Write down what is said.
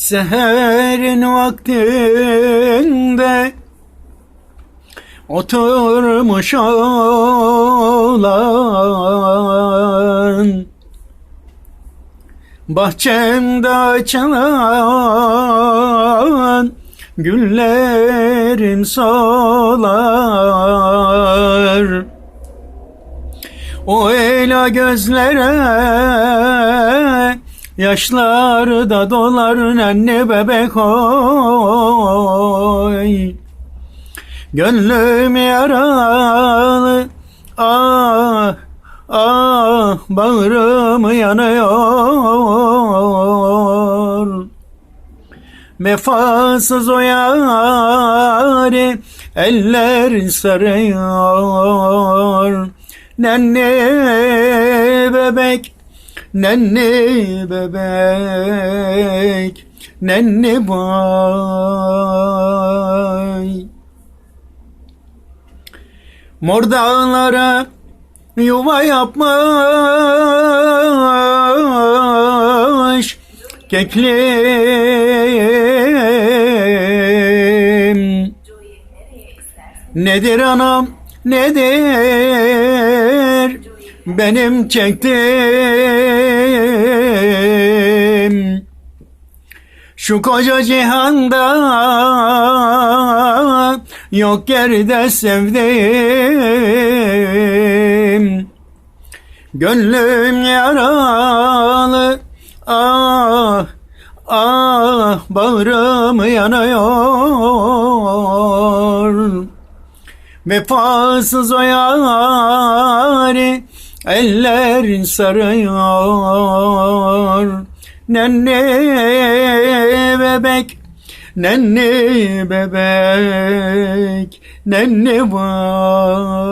Seherin vaktinde Oturmuş olan Bahçemde açılan Güllerim solar. O ela gözlere Yaşlar da dolar anne bebek oy. Gönlüm yaralı ah ah bağrım yanıyor. Vefasız o yâri eller sarıyor. Nenni bebek, nenni bebek, nenni bay Mor dağlara yuva yapmış keklim Nedir anam nedir benim çektim. Şu koca cihanda yok yerde sevdiğim Gönlüm yaralı ah ah bağrım yanıyor. Vefasız o yâri eller sarıyor. Nenni bebek, nenni bebek, nenni var